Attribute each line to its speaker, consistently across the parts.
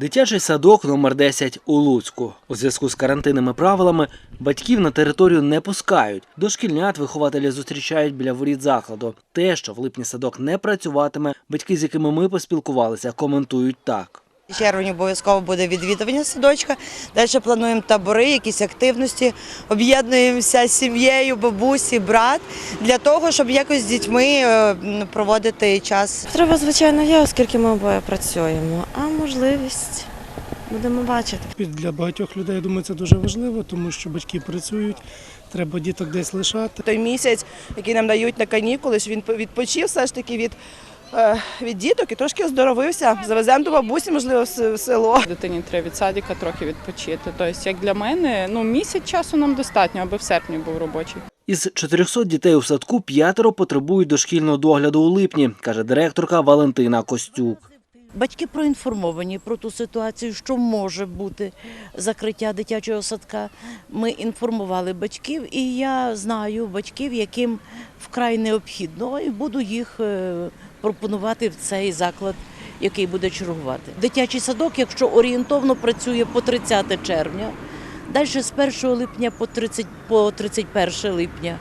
Speaker 1: Дитячий садок номер 10 у Луцьку. У зв'язку з карантинними правилами батьків на територію не пускають. Дошкільнят вихователі зустрічають біля воріт закладу. Те, що в липні садок не працюватиме, батьки, з якими ми поспілкувалися, коментують так.
Speaker 2: В червні обов'язково буде відвідування садочка. Далі плануємо табори, якісь активності. Об'єднуємося з сім'єю, бабусі, брат для того, щоб якось з дітьми е, проводити час.
Speaker 3: Треба, звичайно, є, оскільки ми обоє працюємо. А можливість будемо бачити.
Speaker 4: Для багатьох людей, я думаю, це дуже важливо, тому що батьки працюють, треба діток десь лишати.
Speaker 5: той місяць, який нам дають на канікули, що він відпочив все ж таки від, від діток і трошки оздоровився. Завеземо до бабусі, можливо, в село.
Speaker 6: Дитині треба від садика трохи відпочити. Тобто, як для мене, ну місяць часу нам достатньо, аби в серпні був робочий.
Speaker 1: Із 400 дітей у садку п'ятеро потребують дошкільного догляду у липні, каже директорка Валентина Костюк.
Speaker 7: Батьки проінформовані про ту ситуацію, що може бути закриття дитячого садка. Ми інформували батьків, і я знаю батьків, яким вкрай необхідно, і буду їх е, пропонувати в цей заклад, який буде чергувати. Дитячий садок, якщо орієнтовно працює по 30 червня, далі з 1 липня по 30, по 31 липня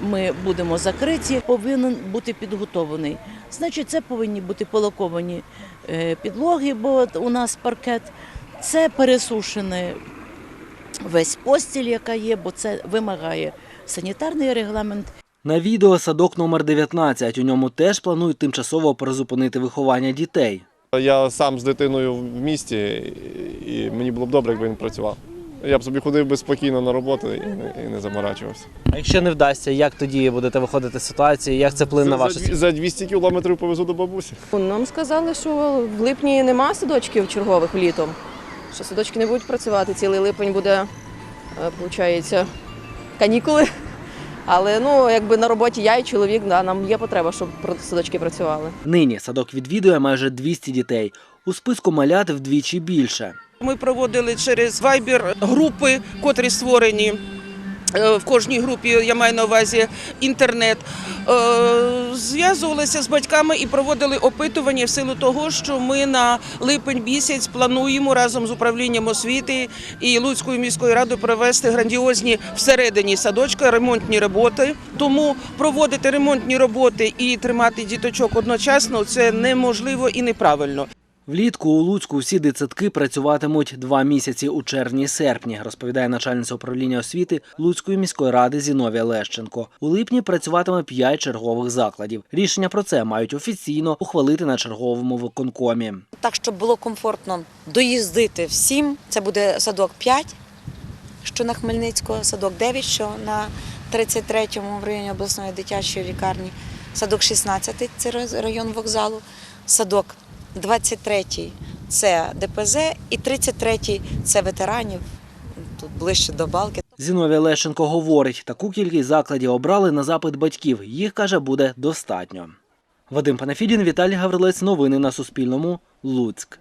Speaker 7: ми будемо закриті, повинен бути підготований. Значить, це повинні бути полаковані е, підлоги, бо у нас паркет. Це пересушений весь постіль, яка є, бо це вимагає санітарний регламент.
Speaker 1: На відео садок номер 19. У ньому теж планують тимчасово призупинити виховання дітей.
Speaker 8: Я сам з дитиною в місті, і мені було б добре, якби він працював. Я б собі ходив би спокійно на роботу і не, і не заморачувався.
Speaker 9: А якщо не вдасться, як тоді будете виходити з ситуації? Як це вплине на
Speaker 8: За,
Speaker 9: вашу
Speaker 8: за, за 200 кілометрів повезу до бабусі.
Speaker 10: Нам сказали, що в липні нема садочків чергових літом. Що садочки не будуть працювати. Цілий липень буде, виходить, канікули. Але ну, якби на роботі я і чоловік, да, нам є потреба, щоб про- садочки працювали.
Speaker 1: Нині садок відвідує майже 200 дітей. У списку малят вдвічі більше.
Speaker 5: Ми проводили через Viber групи, котрі створені. е, В кожній групі я маю на увазі інтернет. Е, Зв'язувалися з батьками і проводили опитування в силу того, що ми на липень місяць плануємо разом з управлінням освіти і Луцькою міською радою провести грандіозні всередині садочка ремонтні роботи. Тому проводити ремонтні роботи і тримати діточок одночасно це неможливо і неправильно.
Speaker 1: Влітку у Луцьку всі дитсадки працюватимуть два місяці у червні-серпні, розповідає начальниця управління освіти Луцької міської ради Зіновія Лещенко. У липні працюватиме п'ять чергових закладів. Рішення про це мають офіційно ухвалити на черговому виконкомі.
Speaker 2: Так, щоб було комфортно доїздити всім. Це буде садок 5, що на Хмельницького, садок 9, що на 33-му в районі обласної дитячої лікарні, садок 16 це район вокзалу, садок 23 це ДПЗ і 33 це ветеранів. Тут ближче до балки.
Speaker 1: Зіновія Лещенко говорить, таку кількість закладів обрали на запит батьків. Їх каже, буде достатньо. Вадим Панафідін, Віталій Гаврилець. Новини на Суспільному. Луцьк.